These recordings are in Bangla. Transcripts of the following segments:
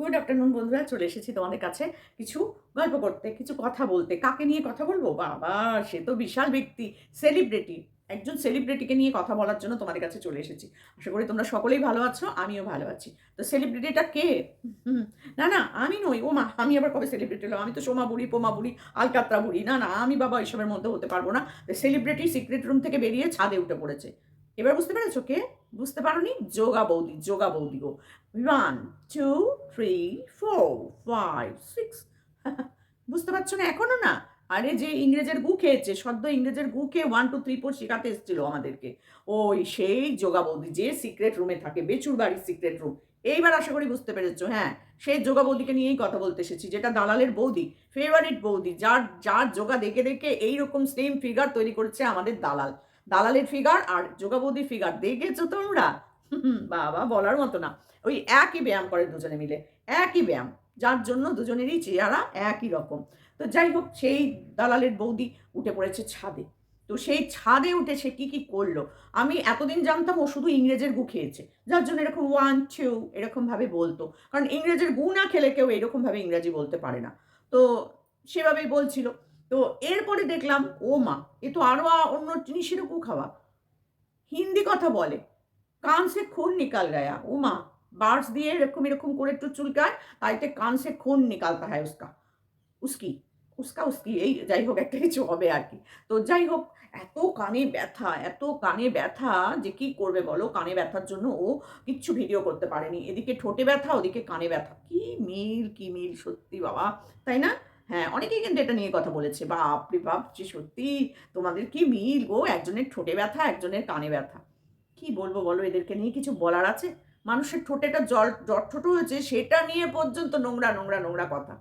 গুড আফটারনুন বন্ধুরা, চলে এসেছি তোমাদের কাছে কিছু গল্প করতে, কিছু কথা বলতে। কাকে নিয়ে কথা বলব? বাবা, সে তো বিশাল ব্যক্তি সেলিব্রিটি একজন সেলিব্রিটিকে নিয়ে কথা বলার জন্য তোমাদের কাছে চলে এসেছি। আশা করি তোমরা সকলেই ভালো আছো, আমিও ভালো আছি। তো সেলিব্রিটিটা কে? না না, আমি নই। ও মা, আমি আবার কবে সেলিব্রিটি হলাম? আমি তো সোমা বুড়ি, পোমা বুড়ি, আলকাত্রা বুড়ি। না না, আমি বাবা এইসবের মধ্যে হতে পারব না। সেলিব্রিটি সিক্রেট রুম থেকে বেরিয়ে ছাদে উঠে পড়েছে। এবার বুঝতে পেরেছ কে? বুঝতে পারোনি? যোগা বৌদি যোগা বৌদি গো। One two three four five six বুঝতে পারছ না এখনও না? আরে যে ইংরেজের গু খেয়েছে, সদ্য ইংরেজের গু খেয়ে ওয়ান টু থ্রি ফোর শেখাতে এসেছিল আমাদেরকে। ওই সেই যোগা বৌদি যে সিক্রেট রুমে থাকে, বেচুর বাড়ির সিক্রেট রুম এইবার আশা করি বুঝতে পেরেছ হ্যাঁ? সেই যোগা বৌদিকে নিয়েই কথা বলতে এসেছি, যেটা দালালের বৌদি ফেভারিট বৌদি, যার যার যোগা দেখে দেখে এইরকম সেম ফিগার তৈরি করেছে আমাদের দালাল। দালালের ফিগার আর যোগা বৌদির ফিগার দেখেছ তোমরা? বাবা, বলার মতো না। ওই একই ব্যায়াম করে দুজনে মিলে। একই ব্যায়াম। যার জন্য দুজনেরই চেহারা একই রকম। তো যাই হোক, সেই দালালের বৌদি উঠে পড়েছে ছাদে। তো সেই ছাদে উঠে সে কী কী করল? আমি এতদিন জানতাম ও শুধু ইংরেজের গু খেয়েছে। যার জন্য এরকম ওয়ান টু এরকমভাবে বলতো। কারণ ইংরেজের গু না খেলে কেউ এরকমভাবে ইংরাজি বলতে পারে না। তো সেভাবেই বলছিল। তো এরপরে দেখলাম, ও মা, এ তো আরও অন্য জিনিসেরও গু খাওয়া হিন্দি কথা বলে, কান সে খুন নিকাল গায়া। ও মা বার্স দিয়ে এরকম এরকম করে একটু চুলকায়, তাইতে কান সে খুন নিকালতা হয় উস্কা। উস্কি উস্কা উস্কি, এই যাই হোক একটা কিছু হবে আর কি। তো যাই হোক, এত কানে ব্যথা, এত কানে ব্যথা যে কি করবে বলো? কানে ব্যথার জন্য ও কিচ্ছু ভিডিও করতে পারেনি। এদিকে ঠোঁটে ব্যথা, ওদিকে কানে ব্যথা। কি মিল কি মিল সত্যি বাবা, তাই না? হ্যাঁ অনেকেই কিন্তু এটা নিয়ে কথা বলেছে বাপ রে বাপ, যে সত্যি তোমাদের কি মিল গো? একজনের ঠোঁটে ব্যথা, একজনের কানে ব্যথা। কি বলব বলো, এদেরকে নিয়ে কিছু বলার আছে? মানুষের ঠোঁটেটা জল, জট ঠোঁটো হয়েছে, সেটা নিয়ে পর্যন্ত নোংরা নোংরা নোংরা কথা।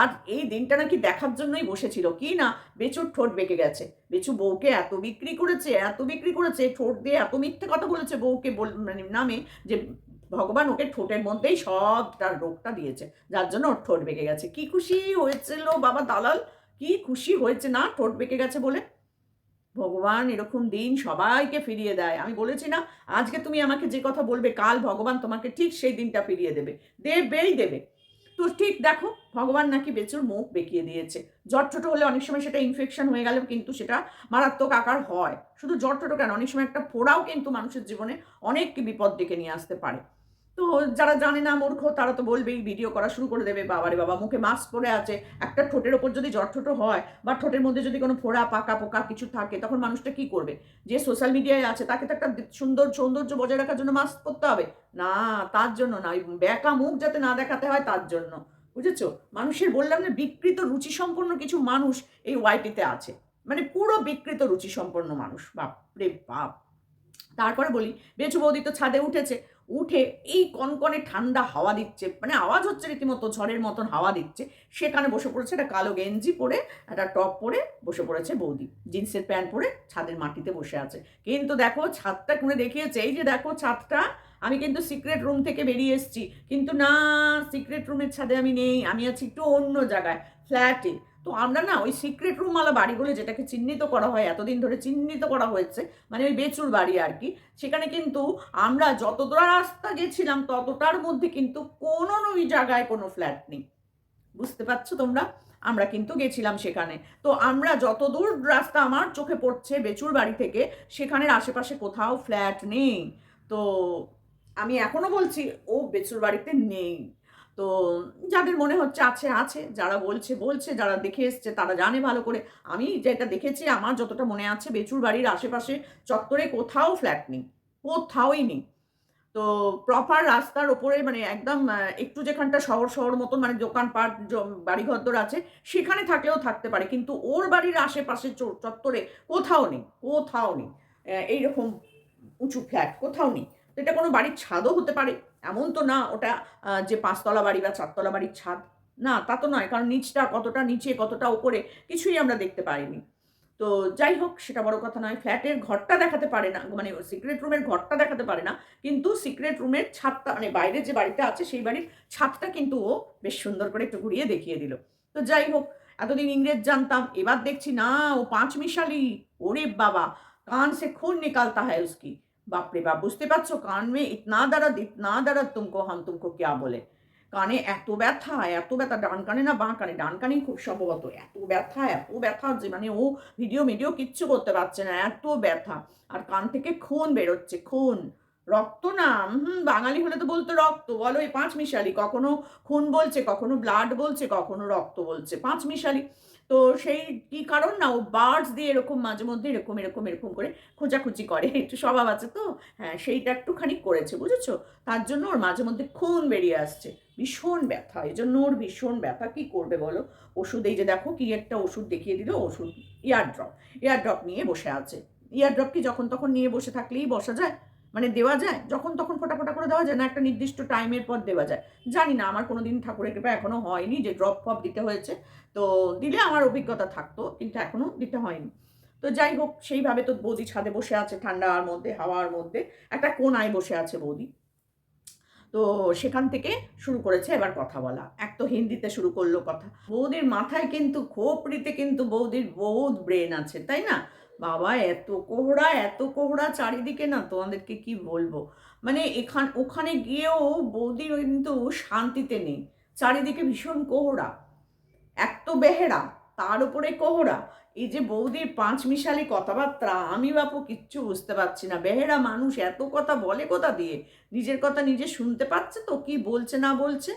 আর এই দিনটা নাকি দেখার জন্যই বসেছিল। কি না, বেচুর ঠোঁট বেঁকে গেছে। বেচু বউকে এত বিক্রি করেছে, এত বিক্রি করেছে, ঠোঁট দিয়ে এত মিথ্যে কথা বলেছে বউকে বল মানে নামে যে ভগবান ওকে ঠোঁটের মধ্যেই সব তার রোগটা দিয়েছে, যার জন্য ওর ঠোঁট বেঁকে গেছে। কি খুশি হয়েছিল বাবা দালাল? কি খুশি হয়েছে না ঠোঁট বেঁকে গেছে বলে? ভগবান এরকম দিন সবাইকে ফিরিয়ে দেয়। আমি বলেছি না, আজকে তুমি আমাকে যে কথা বলবে, কাল ভগবান তোমাকে ঠিক সেই দিনটা ফিরিয়ে দেবে। দেবেই দেবে। তো ঠিক দেখো, ভগবান নাকি বেচুর মুখ বেঁকিয়ে দিয়েছে। জ্বর ছোট হলে অনেক সময় সেটা ইনফেকশন হয়ে গেলেও কিন্তু সেটা মারাত্মক আকার হয়। শুধু জ্বর ছোট কেন? অনেক সময় একটা ফোড়াও কিন্তু মানুষের জীবনে অনেক বিপদ ডেকে নিয়ে আসতে পারে। তো যারা জানে না মূর্খ, তারা তো বলবেই, ভিডিও করা শুরু করে দেবে। বাবারে বাবা, মুখে মাস্ক পরে আছে। একটা ঠোঁটের ওপর যদি ছোটো হয় বা ঠোঁটের মধ্যে যদি কোনো ফোড়া, পাকা, পোকা কিছু থাকে, তখন মানুষটা কি করবে? যে সোশ্যাল মিডিয়ায় আছে, তাকে তো একটা সুন্দর সৌন্দর্য বজায় রাখার জন্য মাস্ক পরতে হবে। না, তার জন্য না। ওই ব্যাকা মুখ যাতে না দেখাতে হয়, তার জন্য। বুঝেছ? মানুষের বললাম না, বিকৃত রুচি সম্পন্ন কিছু মানুষ এই ওয়াইটিতে আছে। মানে পুরো বিকৃত রুচি সম্পন্ন মানুষ। বাপ রে বাপ। তারপরে বলি, বেচু বৌদি তো ছাদে উঠেছে। উঠে এই কনকনে ঠান্ডা হাওয়া দিচ্ছে মানে আওয়াজ হচ্ছে রীতিমতো ঝড়ের মতন হাওয়া দিচ্ছে। সেখানে বসে পড়েছে একটা কালো গেঞ্জি পরে, একটা টপ পরে বসে পড়েছে বৌদি। জিন্সের প্যান্ট পরে ছাদের মাটিতে বসে আছে। কিন্তু দেখো ছাদটা খুঁড়ে দেখিয়েছে, এই যে দেখো ছাদটা, আমি কিন্তু সিক্রেট রুম থেকে বেরিয়ে এসেছি। কিন্তু না সিক্রেট রুমের ছাদে আমি নেই, আমি আছি একটু অন্য জায়গায় ফ্ল্যাটে তো আমরা না ওই সিক্রেট রুমওয়ালা বাড়িগুলো যেটাকে চিহ্নিত করা হয়, এতদিন ধরে চিহ্নিত করা হয়েছে মানে ওই বেচুর বাড়ি আর কি, সেখানে কিন্তু আমরা যতটা রাস্তা গেছিলাম ততটার মধ্যে কিন্তু কোনো ওই জায়গায় কোনো ফ্ল্যাট নেই। বুঝতে পারছ তোমরা? আমরা কিন্তু গেছিলাম সেখানে। তো আমরা যত দূর রাস্তা আমার চোখে পড়ছে বেচুর বাড়ি থেকে, সেখানের আশেপাশে কোথাও ফ্ল্যাট নেই। তো আমি এখনও বলছি, ও বেচুর বাড়িতে নেই। তো যাদের মনে হচ্ছে আছে আছে, যারা বলছে বলছে, যারা দেখে এসছে, তারা জানে ভালো করে। আমি যেটা দেখেছি, আমার যতটা মনে আছে, বেচুর বাড়ির আশেপাশে চত্বরে কোথাও ফ্ল্যাট নেই, কোথাওই নেই। তো প্রপার রাস্তার ওপরে মানে একদম একটু যেখানটা শহর শহর মতন মানে দোকানপাট জ- বাড়িঘরদর আছে, সেখানে থাকলেও থাকতে পারে, কিন্তু ওর বাড়ির আশেপাশে চত্বরে কোথাও নেই কোথাও নেই। এইরকম উঁচু ফ্ল্যাট কোথাও নেই। তো এটা কোনো বাড়ির ছাদও হতে পারে এমন তো না ওটা যে পাঁচতলা বাড়ি বা চারতলা বাড়ির ছাদ। না, তা তো নয়, কারণ নিচটা কতটা নিচে, কতটা ওপরে কিছুই আমরা দেখতে পাইনি। তো যাই হোক, সেটা বড় কথা নয়, ফ্ল্যাটের ঘরটা দেখাতে পারে না মানে সিক্রেট রুমের ঘরটা দেখাতে পারে না, কিন্তু সিক্রেট রুমের ছাদটা মানে বাইরের যে বাড়িটা আছে, সেই বাড়ির ছাদটা কিন্তু ও বেশ সুন্দর করে একটু ঘুরিয়ে দেখিয়ে দিল। তো যাই হোক, এতদিন ইংরেজ জানতাম, এবার দেখছি না, ও পাঁচ মিশালি, ওরে বাবা, কান সে খুন নিকালতা হয় উসকি বাপ রে বাপ, বুঝতে পারছ? কান মে ইতনা দাঁড়া ইতনা দাঁড়া তুমকো, হাম তুমকো ক্যা বলে? কানে এত ব্যথা এত ব্যথা, ডান কানে না বাঁ কানে? ডান কানেই খুব সম্ভবত, এত ব্যথা এত ব্যথা যে মানে ও ভিডিও মিডিও কিচ্ছু করতে পারছে না, এত ব্যথা। আর কান থেকে খুন বেরোচ্ছে, খুন। রক্ত না হুম বাঙালি হলে তো বলতো রক্ত, বলো এই পাঁচ মিশালি, কখনো খুন বলছে, কখনো ব্লাড বলছে, কখনো রক্ত বলছে, পাঁচ মিশালি। তো সেই কি কারণ? না, ও বার্ডস দিয়ে এরকম মাঝে মধ্যে এরকম এরকম এরকম করে খোঁজাখুঁজি করে। একটু স্বভাব আছে তো? হ্যাঁ সেইটা একটুখানি করেছে, বুঝেছ? তার জন্য ওর মাঝে মধ্যে খুন বেরিয়ে আসছে। ভীষণ ব্যথা, এই জন্য ওর ভীষণ ব্যথা। কি করবে বলো? ওষুধ, এই যে দেখো কি একটা ওষুধ দেখিয়ে দিল, ওষুধ ইয়ার ড্রপ ইয়ার ড্রপ নিয়ে বসে আছে। ইয়ার ড্রপ কি যখন তখন নিয়ে বসে থাকলেই বসা যায়? মানে দেওয়া যায়? যখন তখন ফোটা করে দেওয়া যায় না? একটা নির্দিষ্ট টাইমের পর দেওয়া যায়। জানি না, আমার কোনো দিন ঠাকুরের কৃপা এখনও হয়নি যে ড্রপ ফপ দিতে হয়েছে। তো দিলে আমার অভিজ্ঞতা থাকতো, কিন্তু এখনও দিতে হয়নি। তো যাই হোক, সেইভাবে তো বৌদি ছাদে বসে আছে, ঠান্ডার মধ্যে, হাওয়ার মধ্যে। একটা কোনায় বসে আছে বৌদি। তো সেখান থেকে শুরু করেছে এবার কথা বলা। এক তো হিন্দিতে শুরু করল কথা। বৌদির মাথায় কিন্তু, খোপড়িতে কিন্তু বৌদির বহুত ব্রেন আছে, তাই না? বাবা, এত কোহড়া এত কোহড়া চারিদিকে না তোমাদেরকে কি বলব? মানে এখান, ওখানে গিয়েও বৌদির কিন্তু শান্তিতে নেই। চারিদিকে ভীষণ কোহড়া। এক তো বেহেরা, তার উপরে কোহড়া। এই যে বৌদির পাঁচ মিশালি কথাবার্তা, আমি বাপু কিচ্ছু বুঝতে পারছি না। বেহেরা মানুষ এত কথা বলে কোথা দিয়ে? নিজের কথা নিজে শুনতে পাচ্ছে তো, কি বলছে না বলছে?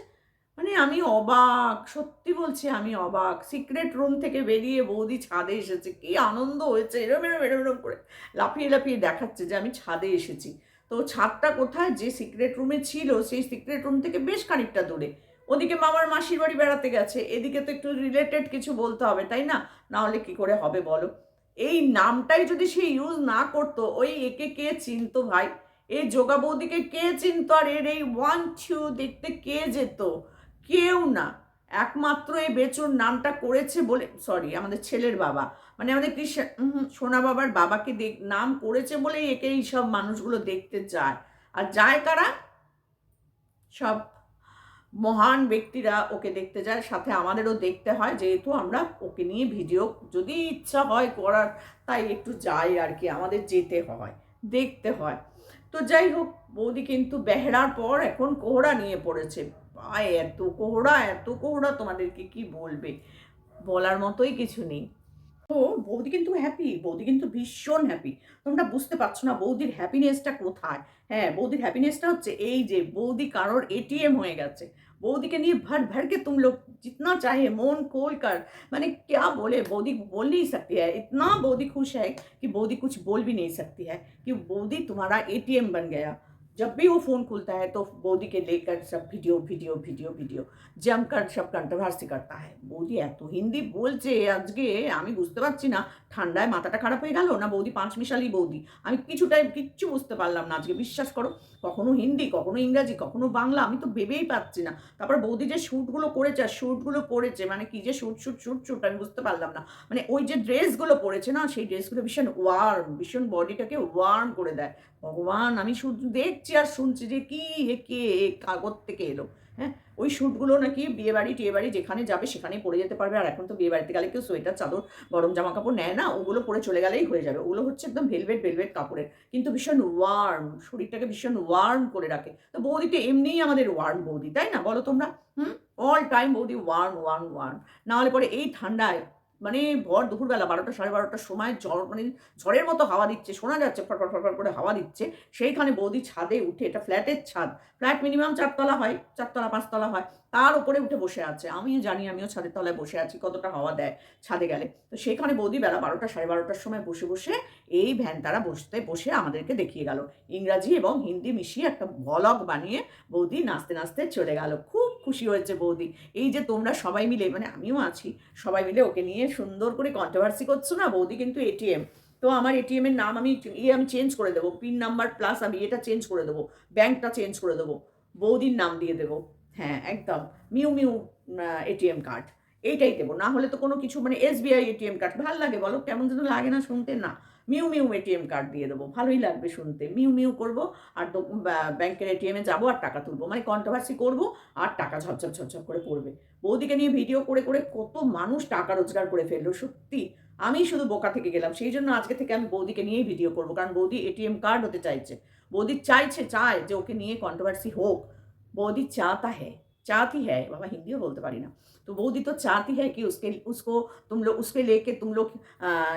মানে আমি অবাক, সত্যি বলছি আমি অবাক। সিক্রেট রুম থেকে বেরিয়ে বৌদি ছাদে এসেছে, কি আনন্দ হয়েছে, এরম এরম এরম এরম করে লাফিয়ে লাফিয়ে দেখাচ্ছে যে আমি ছাদে এসেছি। তো ছাদটা কোথায়? যে সিক্রেট রুমে ছিল, সেই সিক্রেট রুম থেকে বেশ খানিকটা দূরে। ওদিকে মামার মাসির বাড়ি বেড়াতে গেছে, এদিকে তো একটু রিলেটেড কিছু বলতে হবে, তাই না? না হলে কি করে হবে বলো? এই নামটাই যদি সে ইউজ না করতো, ওই একে কে চিনতো ভাই? এই যোগা বৌদিকে কে চিনতো? আর এর এই ওয়ান টু দেখতে কে যেত? কেউ না। একমাত্র এই বেচুর নামটা করেছে বলে সরি আমাদের ছেলের বাবা। মানে আমাদের কৃষ্ণ সোনা বাবার বাবাকে দেখ, নাম করেছে বলেই একে এই সব মানুষগুলো দেখতে যায় আর যায় কারা? সব মহান ব্যক্তিরা ওকে দেখতে যায়, সাথে আমাদেরও দেখতে হয়, যেহেতু আমরা ওকে নিয়ে ভিডিও যদি ইচ্ছা হয় করার, তাই একটু যাই আর কি, আমাদের যেতে হয়, দেখতে হয়। তো যাই হোক, বৌদি কিন্তু বেহরার পর এখন কোহরা নিয়ে পড়েছে। বা এত কোহড়া এত কোহড়া তোমাদেরকে কি বলবে বলার মতোই কিছু নেই তো বৌদি কিন্তু হ্যাপি বৌদি কিন্তু ভীষণ হ্যাপি তোমরা বুঝতে পারছো না বৌদির হ্যাপিনেসটা কোথায় হ্যাঁ বৌদির হ্যাপিনেসটা হচ্ছে এই যে বৌদি কারোর এটিএম হয়ে গেছে बौदी के लिए भर भर के तुम लोग जितना चाहे मोन खोल कर मैंने क्या बोले बौदी बोल नहीं सकती है इतना बौदी खुश है कि बौदी कुछ बोल भी नहीं सकती है कि बौदी तुम्हारा एटीएम बन गया जब भी वो फ़ोन खुलता है तो मोदी के लेकर सब वीडियो वीडियो वीडियो वीडियो জমকার সব কন্ট্রোভার্সি করতে হয় বৌদি এত হিন্দি বলছে আজকে আমি বুঝতে পারছি না ঠান্ডায় মাথাটা খারাপ হয়ে গেল না বৌদি পাঁচ মিশালি বৌদি আমি কিছুটাই কিচ্ছু বুঝতে পারলাম না, আজকে বিশ্বাস করো। কখনো হিন্দি, কখনো ইংরাজি, কখনো বাংলা, আমি তো ভেবেই পাচ্ছি না। তারপর বৌদি যে শ্যুটগুলো করেছে, আর শ্যুটগুলো পরেছে মানে কি যে শ্যুট শ্যুট শ্যুট শ্যুট আমি বুঝতে পারলাম না। মানে ওই যে ড্রেসগুলো পরেছে না, সেই ড্রেসগুলো ভীষণ ওয়ার্ম ভীষণ বডিটাকে ওয়ার্ম করে দেয়। ভগবান, আমি শুধু দেখছি আর শুনছি যে কি কে কাগজ থেকে এলো হ্যাঁ? ওই শ্যুটগুলো নাকি বিয়ে বাড়ি, টিয়ে বাড়ি যেখানে যাবে সেখানেই পরে যেতে পারবে। আর এখন তো বিয়ে বাড়িতে গেলে কেউ সোয়েটার, চাদর, গরম জামা কাপড় নেয় না, ওগুলো পরে চলে গেলেই হয়ে যাবে। ওগুলো হচ্ছে একদম ভেলভেট ভেলভেট কাপড়ের, কিন্তু ভীষণ ওয়ার্ম শরীরটাকে ভীষণ ওয়ার্ম করে রাখে। তো বৌদি তো এমনিই আমাদের ওয়ার্ম বৌদি, তাই না? বলো তোমরা, হুম? অল টাইম বৌদি ওয়ার্ম ওয়ার্ম ওয়ার্ম না হলে পরে এই ঠান্ডায় মানে ভর দুপুরবেলা বারোটা সাড়ে বারোটার সময় ঝড় মানে ঝড়ের মতো হাওয়া দিচ্ছে, শোনা যাচ্ছে ফটফট ফটফট করে হাওয়া দিচ্ছে, সেইখানে বৌদি ছাদে উঠে, এটা ফ্ল্যাটের ছাদ, ফ্ল্যাট মিনিমাম চারতলা হয়, চারতলা পাঁচতলা হয়, তার উপরে উঠে বসে আছে, আমিও জানি, আমিও ছাদের তলায় বসে আছি, কতটা হাওয়া দেয় ছাদে গেলে, তো সেখানে বৌদি বেলা বারোটা সাড়ে বারোটার সময় বসে বসে এই ভ্যান তারা বসতে, বসে আমাদেরকে দেখিয়ে গেল, ইংরাজি এবং হিন্দি মিশিয়ে একটা ব্লগ বানিয়ে বৌদি নাচতে নাচতে চলে গেল, খুব খুশি হয়েছে বৌদি। এই যে তোমরা সবাই মিলে মানে আমিও আছি, সবাই মিলে ওকে নিয়ে সুন্দর করে কন্ট্রোভার্সি করছ না বৌদি কিন্তু এটিএম তো আমার এটিএমের নাম আমি ইয়ে আমি চেঞ্জ করে দেবো পিন নাম্বার প্লাস আমি এটা চেঞ্জ করে দেবো ব্যাংকটা চেঞ্জ করে দেবো, বৌদির নাম দিয়ে দেবো। হ্যাঁ একদম। মিউ মিউ এটিএম কার্ড এইটাই দেবো। না হলে তো কোনো কিছু মানে এসবিআই এটিএম কার্ড ভালো লাগে বলো, কেমন যেন লাগে না শুনতে, না। মিউ মিউ এটিএম কার্ড দিয়ে দেবো, ভালোই লাগবে শুনতে। মিউ মিউ করব আর ব্যাংকের এটিএমে যাব আর টাকা তুলবো। মানে কন্ট্রোভার্সি করব আর টাকা ঝপঝপ ঝপঝপ করে পড়বে। বৌদিকে নিয়ে ভিডিও করে করে কত মানুষ টাকা রোজগার করে ফেলল, সত্যি। আমি শুধু বোকা থেকে গেলাম, সেই জন্য আজকে থেকে আমি বৌদিকে নিয়েই ভিডিও করব, কারণ বৌদি এটিএম কার্ড হতে চাইছে। বৌদি চাইছে, চায় যে ওকে নিয়ে কন্ট্রোভার্সি হোক। বৌদি চাতা হ্যাঁ है, बाबा हिंदी में बोलते पारी ना तो बौदी तो चाहती है कि उसके, उसको तुम लोग उसके लेके तुम लोग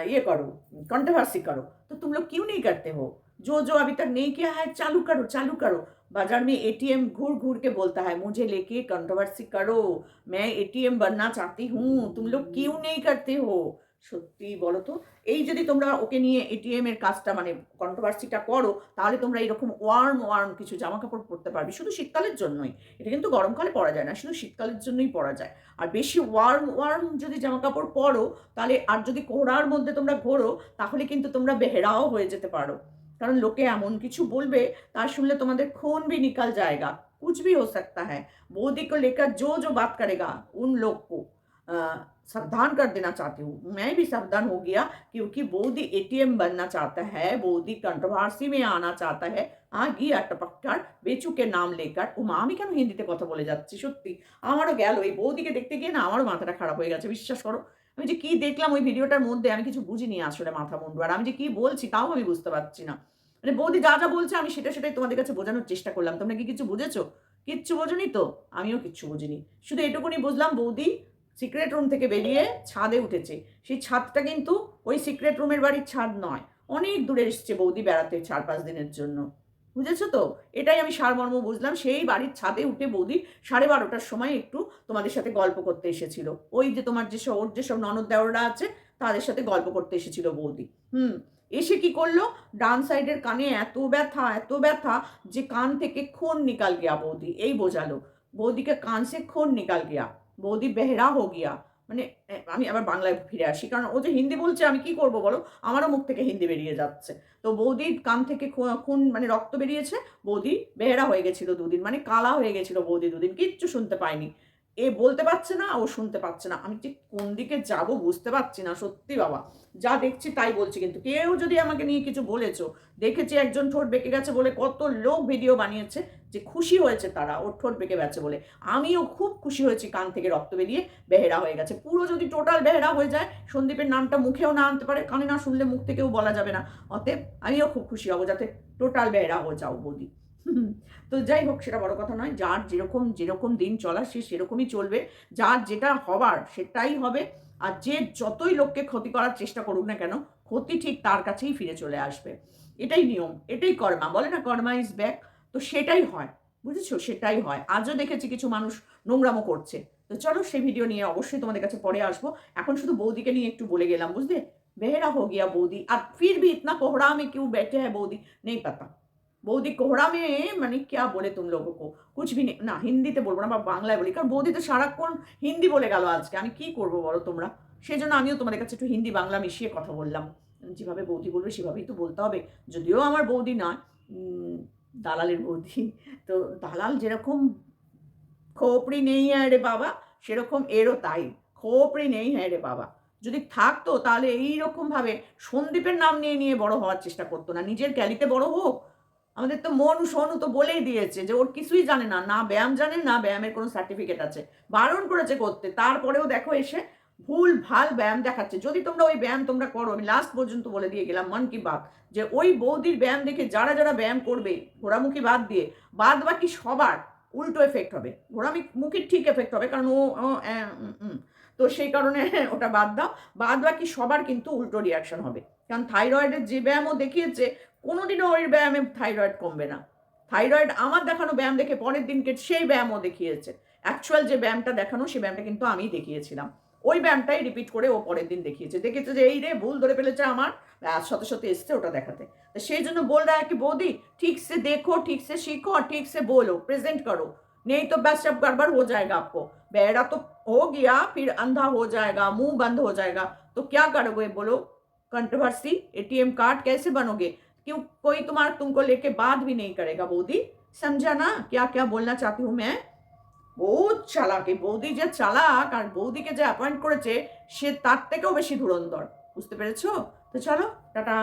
ये करो कंट्रोवर्सी करो तो तुम लोग क्यों नहीं करते हो? जो जो अभी तक नहीं किया है, चालू करो चालू करो। बाज़ार में एटीएम घूर घूर के बोलता है, मुझे लेके कंट्रोवर्सी करो, मैं एटीएम बनना चाहती हूँ, तुम लोग क्यों नहीं करते हो? সত্যি বলো তো এই যদি তোমরা ওকে নিয়ে এটিএম এর কাজটা মানে কন্ট্রোভার্সিটা করো তাহলে তোমরা এরকম ওয়ার্ম ওয়ার্ম কিছু জামা কাপড় পরতে পারবে শুধু শীতকালের জন্যই এটা কিন্তু গরমকালে পরা যায় না শুধু শীতকালের জন্যই পরা যায় আর বেশি ওয়ার্ম ওয়ার্ম যদি জামা কাপড় পরো তাহলে আর যদি কোহরার মধ্যে তোমরা ঘোরো তাহলে কিন্তু তোমরা বেহেরাও হয়ে যেতে পারো কারণ লোকে এমন কিছু বলবে তার শুনলে তোমাদের খুন भी निकल जाएगा कुछ भी हो सकता है मोदी को लेकर जो जो बात करेगा उन लोग को अ, सावधान कर देना चाहती हूँ मैं भी सावधान हो गया क्योंकि मोदी एटीएम बनना चाहता है मोदी कंट्रोवर्सी में आना चाहता है आ गया टपक्कर বেচুকে নাম লেকার ও মা আমি কেন হিন্দিতে কথা বলে যাচ্ছি সত্যি আমারও গেল এই বৌদিকে দেখতে গিয়ে না আমারও মাথাটা খারাপ হয়ে গেছে বিশ্বাস করো আমি যে কি দেখলাম ওই ভিডিওটার মধ্যে আমি কিছু বুঝিনি আসলে মাথা মুন্ডু আর আমি যে কি বলছি তাও আমি বুঝতে পারছি না মানে বৌদি যা যা বলছে আমি সেটা সেটাই তোমাদের কাছে বোঝানোর চেষ্টা করলাম তোমরা কি কিছু বুঝেছো কিচ্ছু বোঝনি তো আমিও কিচ্ছু বুঝিনি শুধু এটুকুনি বুঝলাম বৌদি সিক্রেট রুম থেকে বেরিয়ে ছাদে উঠেছে। সেই ছাদটা কিন্তু ওই সিক্রেট রুমের বাড়ির ছাদ নয়। অনেক দূরে এসছে বৌদি বেড়াতে চার পাঁচ দিনের জন্য। বুঝেছ তো? এটাই আমি সারমর্ম বুঝলাম। সেই বাড়ির ছাদে উঠে বৌদি সাড়ে বারোটার সময় একটু তোমাদের সাথে গল্প করতে এসেছিল। ওই যে তোমার যে ওর যেসব ননদ দেওয়ারা আছে, তাদের সাথে গল্প করতে এসেছিল বৌদি। হুম, এসে কি করল? ডান সাইডের কানে এত ব্যথা এত ব্যথা যে কান থেকে খুন নিকাল গিয়া বৌদি। এই বোঝালো। বৌদিকে কান সে খুন নিকাল গিয়া। বৌদি বেহরা হো গিয়া। মানে আমি আবার বাংলায় ফিরে আসি। কারণ ও যে হিন্দি বলছে, আমি কি করব বলো? আমারও মুখ থেকে হিন্দি বেরিয়ে যাচ্ছে। তো বৌদির কান থেকে খুন মানে রক্ত বেরিয়েছে, বৌদি বেহেরা হয়ে গেছিল দুদিন। মানে কালা হয়ে গেছিল বৌদি দুদিন, কিচ্ছু শুনতে পায়নি এ বলতে পারছে না, ও শুনতে পাচ্ছে না। আমি ঠিক কোন দিকে যাব বুঝতে পারছি না, সত্যি বাবা। যা দেখছি তাই বলছি, কিন্তু কেউ যদি আমাকে নিয়ে কিছু বলেছ, দেখেছি একজন ঠোঁট বেঁকে গেছে বলে কত লোক ভিডিও বানিয়েছে যে খুশি হয়েছে তারা, ওর ঠোঁট বেঁকে গেছে বলে। আমিও খুব খুশি হয়েছি কান থেকে রক্ত বেরিয়ে বেহেরা হয়ে গেছে। পুরো যদি টোটাল বেহেরা হয়ে যায়, সন্দীপের নামটা মুখেও না আনতে পারে, কানে না শুনলে মুখ থেকেও বলা যাবে না। অতএব আমিও খুব খুশি হব যাতে টোটাল বেহেরা হয়ে যাও বৌদি। তো যাই হোক, সেটা বড় কথা নয়। যার যেরকম যেরকম দিন চলার, সে সেরকমই চলবে। যার যেটা হবার, সেটাই হবে। আর যে যতই লোককে ক্ষতি করার চেষ্টা করুক না কেন, ক্ষতি ঠিক তার কাছেই ফিরে চলে আসবে। এটাই নিয়ম, এটাই কর্মা। বলে না, কর্মা ইজ ব্যাক তো সেটাই হয়, বুঝেছ? সেটাই হয়। আজও দেখেছি কিছু মানুষ নোংরামো করছে। তো চলো, সেই ভিডিও নিয়ে অবশ্যই তোমাদের কাছে পরে আসব। এখন শুধু বৌদিকে নিয়ে একটু বলে গেলাম, বুঝলে? বেহেরা হো গিয়া বৌদি। আর ফির ভি ইতনা কোহরা আমি কেউ বেটে হ্যাঁ বৌদি? নেই পাতা। বৌদি কোহরা মেয়ে মানে क्या বলে তুম লোগো কো? কুছ ভি না হিন্দিতে বলব না, বা বাংলায় বলি। কারণ বৌদি তো সারাক্ষণ হিন্দি বলে গেল আজকে। আমি কি করব বলো তোমরা? সেই জন্য আমিও তোমাদের কাছে একটু হিন্দি বাংলা মিশিয়ে কথা বললাম। যেভাবে বৌদি বলবে, সেভাবেই তো বলতে হবে। যদিও আমার বৌদি না দালালের বৌদি। তো দালাল যেরকম খোপড়ি নেই হ্যাঁ রে বাবা, সেরকম এরও তাই। খোপড়ি নেই হ্যাঁ রে বাবা। যদি থাকতো, তাহলে এইরকমভাবে সন্দীপের নাম নিয়ে নিয়ে বড় হওয়ার চেষ্টা করতো না। নিজের ক্যালিতে বড় হোক আমাদের তো মনু সনু তো বলেই দিয়েছে যে ওর কিছুই জানে না না ব্যায়াম জানে, না ব্যায়ামের কোনো সার্টিফিকেট আছে। বারণ করেছে করতে, তারপরেও দেখো এসে ভুল ভালো ব্যায়াম দেখাচ্ছে। যদি তোমরা ওই ব্যায়াম তোমরা করো, আমি লাস্ট পর্যন্ত বলে দিয়ে গেলাম, মন কি বাত? যে ওই বৌদির ব্যায়াম দেখে যারা যারা ব্যায়াম করবে, ঘোড়ামুখী বাদ দিয়ে, বাদ বাকি সবার উল্টো এফেক্ট হবে। ঘোড়ামুখীর ঠিক এফেক্ট হবে, কারণ ও। তো সেই কারণে ওটা বাদ দাও। বাদ বাকি সবার কিন্তু উল্টো রিয়াকশন হবে। কারণ থাইরয়েডের যে ব্যায়ামও দেখিয়েছে, কোনোদিনও ওই ব্যায়ামে থাইরয়েড কমবে না। থাইরয়েড আমার দেখানো ব্যায়াম দেখে পরের দিনকে সেই ব্যায়ামও দেখিয়েছে। অ্যাকচুয়াল যে ব্যায়ামটা দেখানো সেই ব্যায়ামটা কিন্তু আমি দেখিয়েছিলাম। ওই ব্যায়ামটাই রিপিট করে ও পরের দিন দেখিয়েছে। দেখেছে যে এই রে, ভুল ধরে ফেলেছে আমার সাথে সাথে এসছে ওটা দেখাতে। তো সেই জন্য বল রা কি, বৌদি, ঠিক সে দেখো, ঠিক সে শিখো ঠিক সে বলো প্রেজেন্ট করো। नहीं तो बस सब गड़बड़ हो जाएगा आपको बहरा तो हो गया फिर अंधा हो जाएगा मुंह बंद हो जाएगा तो क्या करोगे बोलो कंट्रोवर्सी एटीएम कार्ड कैसे बनोगे क्यों कोई तुम्हारा तुमको लेके बात भी नहीं करेगा बौदी समझा ना क्या क्या बोलना चाहती हूँ मैं বহুত চালাক এই বৌদি যে চালাক আর বৌদিকে যে অ্যাপয়েন্ট করেছে সে তার থেকেও বেশি ধুরন্ধর বুঝতে পেরেছো তো চলো টাটা